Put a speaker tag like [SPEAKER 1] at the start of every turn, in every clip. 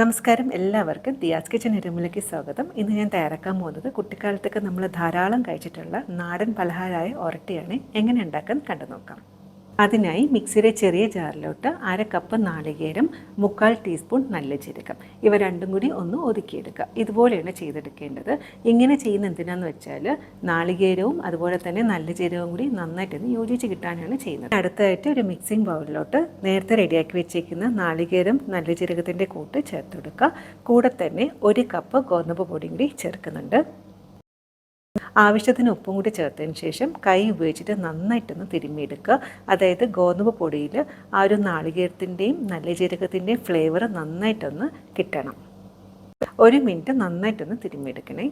[SPEAKER 1] നമസ്കാരം എല്ലാവർക്കും. ദിയാസ് കിച്ചൻ ഇരുമലയ്ക്ക് സ്വാഗതം. ഇന്ന് ഞാൻ തയ്യാറാക്കാൻ പോകുന്നത് കുട്ടിക്കാലത്തൊക്കെ നമ്മൾ ധാരാളം കഴിച്ചിട്ടുള്ള നാടൻ പലഹാരമായ ഒരട്ടിയാണ്. എങ്ങനെ ഉണ്ടാക്കാൻ കണ്ടു നോക്കാം അതിനായി മിക്സിയുടെ ചെറിയ ജാറിലോട്ട് അര കപ്പ് നാളികേരം മുക്കാൽ ടീസ്പൂൺ നല്ല ജീരകം. ഇവ രണ്ടും കൂടി ഒന്ന് ഒതുക്കിയെടുക്കുക. ഇതുപോലെയാണ് ചെയ്തെടുക്കേണ്ടത്. ഇങ്ങനെ ചെയ്യുന്ന എന്തിനാന്ന് വെച്ചാൽ നാളികേരവും അതുപോലെ തന്നെ നല്ല ജീരകവും കൂടി നന്നായിട്ടൊന്ന് യോജിച്ച് കിട്ടാനാണ് ചെയ്യുന്നത്. അടുത്തതായിട്ട് ഒരു മിക്സിംഗ് ബൗളിലോട്ട് നേരത്തെ റെഡിയാക്കി വെച്ചേക്കുന്ന നാളികേരം നല്ല ജീരകത്തിന്റെ കൂട്ട് ചേർത്ത് കൊടുക്കുക കൂടെ തന്നെ ഒരു കപ്പ് ഗോതമ്പ് പൊടിയും കൂടി ചേർക്കുന്നുണ്ട്. ആവശ്യത്തിന് ഉപ്പും കൂടി ചേർത്തതിന് ശേഷം കൈ ഉപയോഗിച്ചിട്ട് നന്നായിട്ടൊന്ന് തിരുമ്മിയെടുക്കുക. അതായത് ഗോതമ്പ് പൊടിയിൽ ആ ഒരു നാളികേരത്തിന്റെയും നല്ല ജീരകത്തിന്റെയും ഫ്ലേവർ നന്നായിട്ടൊന്ന് കിട്ടണം. ഒരു മിനിറ്റ് നന്നായിട്ടൊന്ന് തിരുമ്മിയെടുക്കണേ.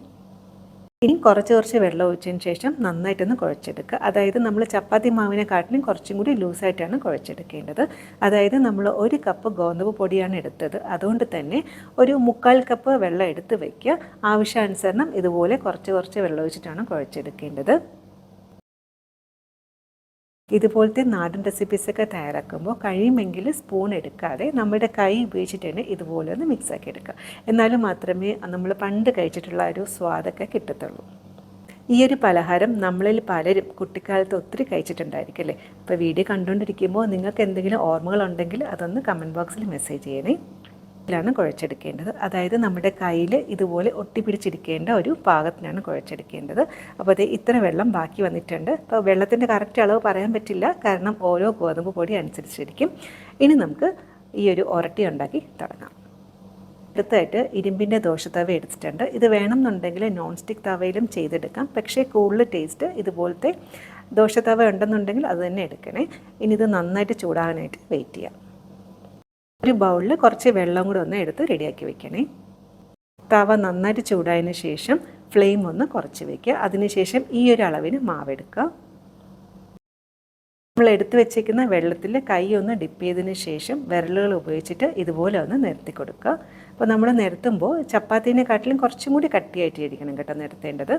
[SPEAKER 1] ഇനി കുറച്ച് കുറച്ച് വെള്ളം ഒഴിച്ചതിന് ശേഷം നന്നായിട്ടൊന്ന് കുഴച്ചെടുക്കുക. അതായത് നമ്മൾ ചപ്പാത്തി മാവിനെക്കാട്ടിലും കുറച്ചും കൂടി ലൂസായിട്ടാണ് കുഴച്ചെടുക്കേണ്ടത്. അതായത് നമ്മൾ ഒരു കപ്പ് ഗോതമ്പ് പൊടിയാണ് എടുത്തത്. അതുകൊണ്ട് തന്നെ ഒരു മുക്കാൽ കപ്പ് വെള്ളം എടുത്ത് വയ്ക്കുക. ആവശ്യാനുസരണം ഇതുപോലെ കുറച്ച് കുറച്ച് വെള്ളം ഒഴിച്ചിട്ടാണ് കുഴച്ചെടുക്കേണ്ടത്. ഇതുപോലത്തെ നാടൻ റെസിപ്പീസൊക്കെ തയ്യാറാക്കുമ്പോൾ കഴിയുമെങ്കിൽ സ്പൂൺ എടുക്കാതെ നമ്മുടെ കൈ ഉപയോഗിച്ചിട്ട് തന്നെ ഇതുപോലെ ഒന്ന് മിക്സാക്കി എടുക്കുക. എന്നാലും മാത്രമേ നമ്മൾ പണ്ട് കഴിച്ചിട്ടുള്ള ഒരു സ്വാദൊക്കെ കിട്ടത്തുള്ളൂ. ഈ ഒരു പലഹാരം നമ്മളിൽ പലരും കുട്ടിക്കാലത്ത് ഒത്തിരി കഴിച്ചിട്ടുണ്ടായിരിക്കും അല്ലേ? അപ്പോൾ വീഡിയോ കണ്ടുകൊണ്ടിരിക്കുമ്പോൾ നിങ്ങൾക്ക് എന്തെങ്കിലും ഓർമ്മകളുണ്ടെങ്കിൽ അതൊന്ന് കമന്റ് ബോക്സിൽ മെസ്സേജ് ചെയ്യണേ. ാണ് കുഴച്ചെടുക്കേണ്ടത്. അതായത് നമ്മുടെ കയ്യിൽ ഇതുപോലെ ഒട്ടിപ്പിടിച്ചിരിക്കേണ്ട ഒരു പാകത്തിനാണ് കുഴച്ചെടുക്കേണ്ടത്. അപ്പോൾ അത് ഇത്ര വെള്ളം ബാക്കി വന്നിട്ടുണ്ട്. അപ്പോൾ വെള്ളത്തിന്റെ കറക്റ്റ് അളവ് പറയാൻ പറ്റില്ല. കാരണം ഓരോ ഗോതമ്പ് പൊടി അനുസരിച്ചിരിക്കും. ഇനി നമുക്ക് ഈ ഒരു ഒരട്ടി ഉണ്ടാക്കി തുടങ്ങാം. അടുത്തായിട്ട് ഇരുമ്പിന്റെ ദോശത്തവ എടുത്തിട്ടുണ്ട്. ഇത് വേണമെന്നുണ്ടെങ്കിൽ നോൺ സ്റ്റിക്ക് തവയിലും ചെയ്തെടുക്കാം. പക്ഷേ കൂടുതൽ ടേസ്റ്റ് ഇതുപോലത്തെ ദോശത്തവ ഉണ്ടെന്നുണ്ടെങ്കിൽ അത് തന്നെ എടുക്കണേ. ഇനി ഇത് നന്നായിട്ട് ചൂടാകാനായിട്ട് വെയിറ്റ് ചെയ്യാം. ഒരു ബൗളിൽ കുറച്ച് വെള്ളം കൂടെ ഒന്ന് എടുത്ത് റെഡിയാക്കി വെക്കണേ. തവ നന്നായിട്ട് ചൂടായതിനു ശേഷം ഫ്ലെയിം ഒന്ന് കുറച്ച് വയ്ക്കുക അതിനുശേഷം ഈ ഒരു അളവിന് മാവെടുക്കുക നമ്മൾ എടുത്തു വെച്ചേക്കുന്ന വെള്ളത്തിൽ കൈ ഒന്ന് ഡിപ്പ് ചെയ്തതിന് ശേഷം വിരലുകൾ ഉപയോഗിച്ചിട്ട് ഇതുപോലെ ഒന്ന് നിരത്തി കൊടുക്കുക. അപ്പോൾ നമ്മൾ നിരത്തുമ്പോൾ ചപ്പാത്തീനെക്കാട്ടിലും കുറച്ചും കൂടി കട്ടിയായിട്ടായിരിക്കണം കേട്ടോ നിരത്തേണ്ടത്.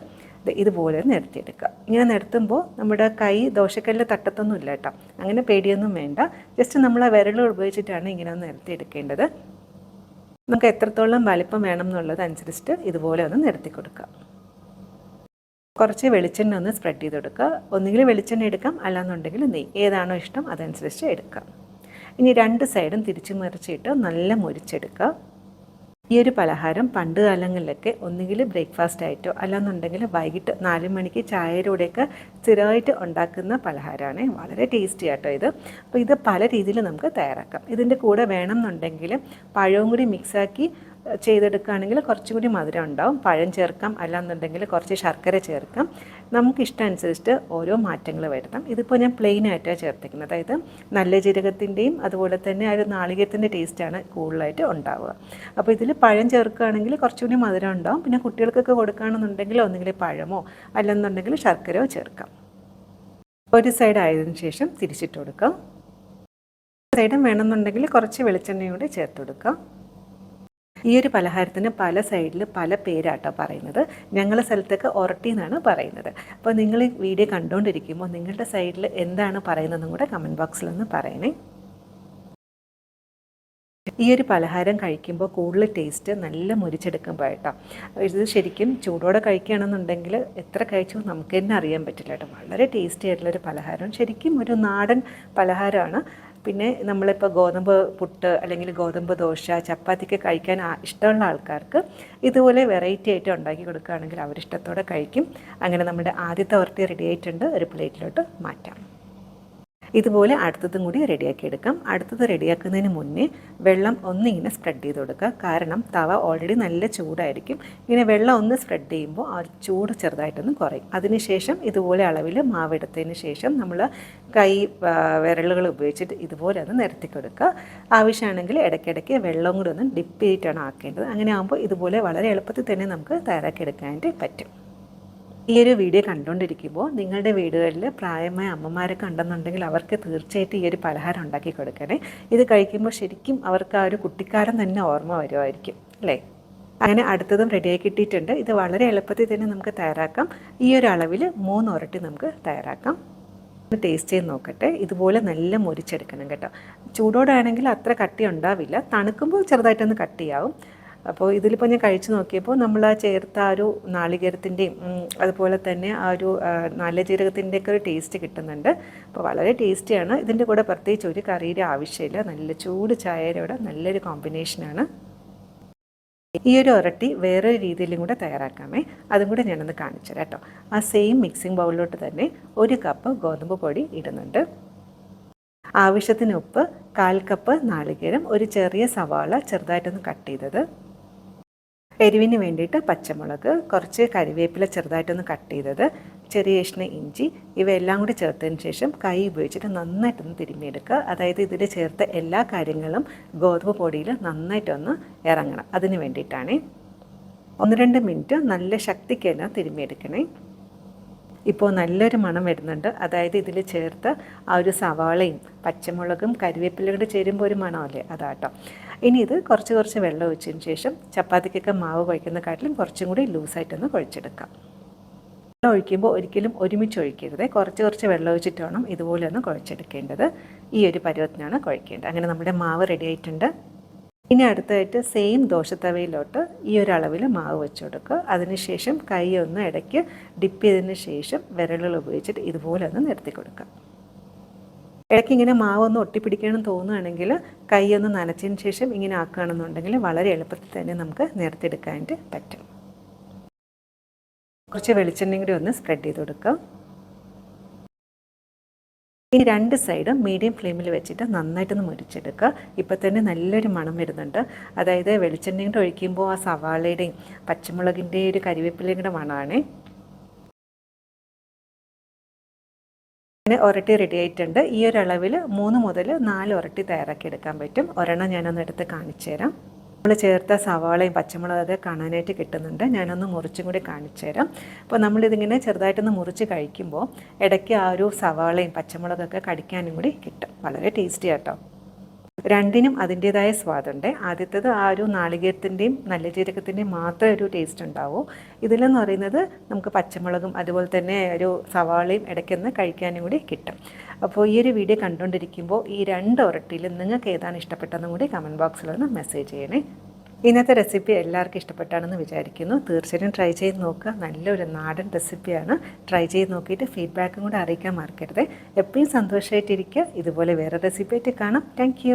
[SPEAKER 1] ഇതുപോലെ നിരത്തിയെടുക്കുക. ഇങ്ങനെ നിരത്തുമ്പോൾ നമ്മുടെ കൈ ദോശക്കല്ലിൽ തട്ടത്തൊന്നും ഇല്ല കേട്ടോ. അങ്ങനെ പേടിയൊന്നും വേണ്ട. ജസ്റ്റ് നമ്മൾ ആ വിരലുകൾ ഉപയോഗിച്ചിട്ടാണ് ഇങ്ങനെ ഒന്ന് നിരത്തിയെടുക്കേണ്ടത്. നമുക്ക് എത്രത്തോളം വലിപ്പം വേണം എന്നുള്ളത് അനുസരിച്ചിട്ട് ഇതുപോലെ ഒന്ന് നിരത്തി കൊടുക്കുക. കുറച്ച് വെളിച്ചെണ്ണ ഒന്ന് സ്പ്രെഡ് ചെയ്ത് കൊടുക്കുക. ഒന്നുകിൽ വെളിച്ചെണ്ണ എടുക്കാം. അല്ലാന്നുണ്ടെങ്കിൽ നെയ്യ്. ഏതാണോ ഇഷ്ടം അതനുസരിച്ച് എടുക്കാം. ഇനി രണ്ട് സൈഡും തിരിച്ചു മറിച്ചിട്ട് നല്ല മുരിച്ചെടുക്കുക. ഈ ഒരു പലഹാരം പണ്ട് കാലങ്ങളിലൊക്കെ ഒന്നുകിൽ ബ്രേക്ക്ഫാസ്റ്റ് ആയിട്ടോ അല്ലാന്നുണ്ടെങ്കിൽ വൈകിട്ട് നാല് മണിക്ക് ചായയിലൂടെയൊക്കെ സ്ഥിരമായിട്ട് ഉണ്ടാക്കുന്ന പലഹാരമാണ്. വളരെ ടേസ്റ്റി ആട്ടോ ഇത്. അപ്പോൾ ഇത് പല രീതിയിൽ നമുക്ക് തയ്യാറാക്കാം. ഇതിന്റെ കൂടെ വേണമെന്നുണ്ടെങ്കിൽ പഴവും കൂടി മിക്സാക്കി ചെയ്തെടുക്കുകയാണെങ്കിൽ കുറച്ചും കൂടി മധുരം ഉണ്ടാവും. പഴം ചേർക്കാം. അല്ലാന്നുണ്ടെങ്കിൽ കുറച്ച് ശർക്കര ചേർക്കാം. നമുക്ക് ഇഷ്ടമനുസരിച്ചിട്ട് ഓരോ മാറ്റങ്ങൾ വരുത്താം. ഇതിപ്പോൾ ഞാൻ പ്ലെയിൻ ആയിട്ടാണ് ചേർത്തിരിക്കുന്നത്. അതായത് നല്ല ജീരകത്തിന്റെയും അതുപോലെ തന്നെ ആ ഒരു നാളികേരത്തിന്റെ ടേസ്റ്റാണ് കൂടുതലായിട്ട് ഉണ്ടാവുക. അപ്പോൾ ഇതിൽ പഴം ചേർക്കുകയാണെങ്കിൽ കുറച്ചുകൂടി മധുരം ഉണ്ടാവും. പിന്നെ കുട്ടികൾക്കൊക്കെ കൊടുക്കുകയാണെന്നുണ്ടെങ്കിൽ ഒന്നുകിൽ പഴമോ അല്ലെന്നുണ്ടെങ്കിൽ ശർക്കരയോ ചേർക്കാം. ഒരു സൈഡ് ആയതിനു ശേഷം തിരിച്ചിട്ട് കൊടുക്കാം. സൈഡും വേണമെന്നുണ്ടെങ്കിൽ കുറച്ച് വെളിച്ചെണ്ണയും കൂടി ചേർത്ത് കൊടുക്കാം. ഈ ഒരു പലഹാരത്തിന് പല സൈഡിൽ പല പേരാട്ടോ പറയുന്നത്. ഞങ്ങളെ സ്ഥലത്തൊക്കെ ഒരട്ടി എന്നാണ് പറയുന്നത്. അപ്പോൾ നിങ്ങൾ ഈ വീഡിയോ കണ്ടുകൊണ്ടിരിക്കുമ്പോൾ നിങ്ങളുടെ സൈഡിൽ എന്താണ് പറയുന്നതെന്നും കൂടെ കമന്റ് ബോക്സിൽ ഒന്ന് പറയണേ. ഈ ഒരു പലഹാരം കഴിക്കുമ്പോൾ കൂടുതൽ ടേസ്റ്റ് നല്ല മുരിച്ചെടുക്കുമ്പോൾ കേട്ടോ ഇത് ശരിക്കും ചൂടോടെ കഴിക്കുകയാണെന്നുണ്ടെങ്കിൽ എത്ര കഴിച്ചു നമുക്ക് തന്നെ അറിയാൻ പറ്റില്ല കേട്ടോ. വളരെ ടേസ്റ്റി ആയിട്ടുള്ളൊരു പലഹാരം. ശരിക്കും ഒരു നാടൻ പലഹാരമാണ്. പിന്നെ നമ്മളിപ്പോൾ ഗോതമ്പ് പുട്ട് അല്ലെങ്കിൽ ഗോതമ്പ് ദോശ ചപ്പാത്തിക്ക് കഴിക്കാൻ ഇഷ്ടമുള്ള ആൾക്കാർക്ക് ഇതുപോലെ വെറൈറ്റി ആയിട്ട് ഉണ്ടാക്കി കൊടുക്കുകയാണെങ്കിൽ അവരിഷ്ടത്തോടെ കഴിക്കും. അങ്ങനെ നമ്മുടെ ആദ്യത്തെ വൃത്തി റെഡി ആയിട്ടുണ്ട്. ഒരു പ്ലേറ്റിലോട്ട് മാറ്റാം. ഇതുപോലെ അടുത്തതും കൂടി റെഡിയാക്കി എടുക്കാം അടുത്തത് റെഡിയാക്കുന്നതിന് മുന്നേ വെള്ളം ഒന്നിങ്ങനെ സ്പ്രെഡ് ചെയ്ത് കൊടുക്കുക. കാരണം തവ ഓൾറെഡി നല്ല ചൂടായിരിക്കും. ഇങ്ങനെ വെള്ളം ഒന്ന് സ്പ്രെഡ് ചെയ്യുമ്പോൾ ആ ചൂട് ചെറുതായിട്ടൊന്ന് കുറയും. അതിനുശേഷം ഇതുപോലെ അളവിൽ മാവെടുത്തതിന് ശേഷം നമ്മൾ കൈ വിരലുകൾ ഉപയോഗിച്ചിട്ട് ഇതുപോലെ ഒന്ന് നിരത്തി കൊടുക്കുക. ആവശ്യമാണെങ്കിൽ ഇടയ്ക്കിടയ്ക്ക് വെള്ളം കൂടി ഒന്ന് ഡിപ്പ് ചെയ്തിട്ടാണ് ആക്കേണ്ടത്. അങ്ങനെ ആകുമ്പോൾ ഇതുപോലെ വളരെ എളുപ്പത്തിൽ തന്നെ നമുക്ക് തയ്യാറാക്കി എടുക്കാനായിട്ട് പറ്റും. ഈ ഒരു വീഡിയോ കണ്ടുകൊണ്ടിരിക്കുമ്പോൾ നിങ്ങളുടെ വീടുകളിൽ പ്രായമായ അമ്മമാരൊക്കെ ഉണ്ടെന്നുണ്ടെങ്കിൽ അവർക്ക് തീർച്ചയായിട്ടും ഈ ഒരു പലഹാരം ഉണ്ടാക്കി കൊടുക്കണേ. ഇത് കഴിക്കുമ്പോൾ ശരിക്കും അവർക്ക് ആ ഒരു കുട്ടിക്കാരൻ തന്നെ ഓർമ്മ വരുമായിരിക്കും അല്ലേ? അങ്ങനെ അടുത്തതും റെഡിയായി കിട്ടിയിട്ടുണ്ട്. ഇത് വളരെ എളുപ്പത്തിൽ തന്നെ നമുക്ക് തയ്യാറാക്കാം. ഈ ഒരു അളവിൽ മൂന്ന് ഉരട്ടി നമുക്ക് തയ്യാറാക്കാം. ടേസ്റ്റ് ചെയ്ത് നോക്കട്ടെ. ഇതുപോലെ നല്ല മുരിച്ചെടുക്കണം കേട്ടോ. ചൂടോടാണെങ്കിൽ അത്ര കട്ടി ഉണ്ടാവില്ല. തണുക്കുമ്പോൾ ചെറുതായിട്ടൊന്ന് കട്ടിയാവും. അപ്പോൾ ഇതിലിപ്പോൾ ഞാൻ കഴിച്ചു നോക്കിയപ്പോൾ നമ്മൾ ആ ചേർത്ത ആ ഒരു നാളികേരത്തിന്റെയും അതുപോലെ തന്നെ ആ ഒരു നല്ല ജീരകത്തിന്റെയൊക്കെ ഒരു ടേസ്റ്റ് കിട്ടുന്നുണ്ട്. അപ്പോൾ വളരെ ടേസ്റ്റിയാണ് ഇതിന്റെ കൂടെ പ്രത്യേകിച്ച് ഒരു കറിയുടെ ആവശ്യമില്ല. നല്ല ചൂട് ചായയുടെ നല്ലൊരു കോമ്പിനേഷനാണ് ഈ ഒരു ഒരട്ടി വേറൊരു രീതിയിലും കൂടെ തയ്യാറാക്കാമേ. അതും കൂടെ ഞാനൊന്ന് കാണിച്ചു കേട്ടോ. ആ സെയിം മിക്സിംഗ് ബൗളിലോട്ട് തന്നെ ഒരു കപ്പ് ഗോതമ്പ് പൊടി ഇടുന്നുണ്ട്. ആവശ്യത്തിന് ഉപ്പ് കാൽ കപ്പ് നാളികേരം ഒരു ചെറിയ സവാള ചെറുതായിട്ടൊന്ന് കട്ട് ചെയ്തത്. എരിവിന് വേണ്ടിയിട്ട് പച്ചമുളക് കുറച്ച് കരിവേപ്പില ചെറുതായിട്ടൊന്ന് കട്ട് ചെയ്തത് ചെറിയ കഷ്ണ ഇഞ്ചി ഇവയെല്ലാം കൂടി ചേർത്തതിന് ശേഷം കൈ ഉപയോഗിച്ചിട്ട് നന്നായിട്ടൊന്ന് തിരുമ്മിയെടുക്കുക. അതായത് ഇതിൽ ചേർത്ത എല്ലാ കാര്യങ്ങളും ഗോതമ്പ് പൊടിയിൽ നന്നായിട്ടൊന്ന് ഇറങ്ങണം. അതിന് വേണ്ടിയിട്ടാണ് ഒന്ന് രണ്ട് മിനിറ്റ് നല്ല ശക്തിക്ക് തിരുമ്മിയെടുക്കണേ. ഇപ്പോൾ നല്ലൊരു മണം വരുന്നുണ്ട്. അതായത് ഇതിൽ ചേർത്ത് ആ ഒരു സവാളയും പച്ചമുളകും കരിവേപ്പിലയും കൂടെ ചേരുമ്പോൾ ഒരു മണമല്ലേ? അതാട്ടോ. ഇനി ഇത് കുറച്ച് കുറച്ച് വെള്ളം ഒഴിച്ചതിന് ശേഷം ചപ്പാത്തിക്കൊക്കെ മാവ് കുഴക്കുന്ന കാട്ടിലും കുറച്ചും കൂടി ലൂസായിട്ടൊന്ന് കുഴച്ചെടുക്കാം. വെള്ളം ഒഴിക്കുമ്പോൾ ഒരിക്കലും ഒരുമിച്ച് ഒഴിക്കരുത്. കുറച്ച് കുറച്ച് വെള്ളം ഒഴിച്ചിട്ട് വേണം ഇതുപോലെ ഒന്ന് കുഴച്ചെടുക്കേണ്ടത്. ഈ ഒരു പരുവത്തിനാണ് കുഴക്കേണ്ടത് അങ്ങനെ നമ്മുടെ മാവ് റെഡി ആയിട്ടുണ്ട്. ഇനി അടുത്തായിട്ട് സെയിം ദോശത്തവയിലോട്ട് ഈ ഒരു അളവിൽ മാവ് വെച്ച് കൊടുക്കുക. അതിനുശേഷം കൈ ഒന്ന് ഇടയ്ക്ക് ഡിപ്പ് ചെയ്തതിന് ശേഷം വിരലുകൾ ഉപയോഗിച്ചിട്ട് ഇതുപോലെ ഒന്ന് നിരത്തി കൊടുക്കുക. ഇടയ്ക്ക് ഇങ്ങനെ മാവ് ഒന്ന് ഒട്ടിപ്പിടിക്കണം തോന്നുകയാണെങ്കിൽ കൈ ഒന്ന് നനച്ചതിന് ശേഷം ഇങ്ങനെ ആക്കുകയാണെന്നുണ്ടെങ്കിൽ വളരെ എളുപ്പത്തിൽ തന്നെ നമുക്ക് നിരത്തിയെടുക്കാനായിട്ട് പറ്റും. കുറച്ച് വെളിച്ചെണ്ണയും കൂടി ഒന്ന് സ്പ്രെഡ് ചെയ്ത് കൊടുക്കുക ഇനി രണ്ട് സൈഡും മീഡിയം ഫ്ലെയിമിൽ വെച്ചിട്ട് നന്നായിട്ടൊന്ന് മുരിച്ചെടുക്കുക. ഇപ്പോൾ തന്നെ നല്ലൊരു മണം വരുന്നുണ്ട്. അതായത് വെളിച്ചെണ്ണയും കൂടെ ഒഴിക്കുമ്പോൾ ആ സവാളയുടെയും പച്ചമുളകിന്റെയും ഒരു കരിവേപ്പിലയും കൂടെ മണമാണ്. ഒരട്ടി റെഡി ആയിട്ടുണ്ട്. ഈ ഒരു അളവിൽ മൂന്ന് മുതൽ നാല് ഒരട്ടി തയ്യാറാക്കി എടുക്കാൻ പറ്റും. ഒരെണ്ണം ഞാനൊന്ന് എടുത്ത് കാണിച്ചു തരാം നമ്മൾ ചേർത്ത സവാളയും പച്ചമുളകും അത് കാണാനായിട്ട് കിട്ടുന്നുണ്ട്. ഞാനൊന്ന് മുറിച്ചും കൂടി കാണിച്ചു തരാം. അപ്പോൾ നമ്മളിതിങ്ങനെ ചെറുതായിട്ടൊന്ന് മുറിച്ച് കഴിക്കുമ്പോൾ ഇടയ്ക്ക് ആ ഒരു സവാളയും പച്ചമുളകൊക്കെ കടിക്കാനും കൂടി കിട്ടും. വളരെ ടേസ്റ്റി ആട്ടോ. രണ്ടിനും അതിന്റേതായ സ്വാദുണ്ട്. ആദ്യത്തേത് ആ ഒരു നാളികേരത്തിന്റെയും നല്ല ജീരകത്തിന്റെയും മാത്രമേ ഒരു ടേസ്റ്റ് ഉണ്ടാവൂ. ഇതിലെന്ന് പറയുന്നത് നമുക്ക് പച്ചമുളകും അതുപോലെ തന്നെ ഒരു സവാളയും ഇടയ്ക്കൊന്ന് കഴിക്കാനും കൂടി കിട്ടും. അപ്പോൾ ഈ ഒരു വീഡിയോ കണ്ടുകൊണ്ടിരിക്കുമ്പോൾ ഈ രണ്ട് ഒരട്ടിയിലും നിങ്ങൾക്ക് ഏതാണ് ഇഷ്ടപ്പെട്ടതെന്നും കൂടി കമന്റ് ബോക്സിലൊന്ന് മെസ്സേജ് ചെയ്യണേ. ഇന്നത്തെ റെസിപ്പി എല്ലാവർക്കും ഇഷ്ടപ്പെട്ടാണെന്ന് വിചാരിക്കുന്നു. തീർച്ചയായും ട്രൈ ചെയ്ത് നോക്കുക. നല്ലൊരു നാടൻ റെസിപ്പിയാണ് ട്രൈ ചെയ്ത് നോക്കിയിട്ട് ഫീഡ്ബാക്കും കൂടെ അറിയിക്കാൻ മറക്കരുത്. എപ്പോഴും സന്തോഷമായിട്ടിരിക്കുക. ഇതുപോലെ വേറെ റെസിപ്പി ആയിട്ട് കാണാം. താങ്ക്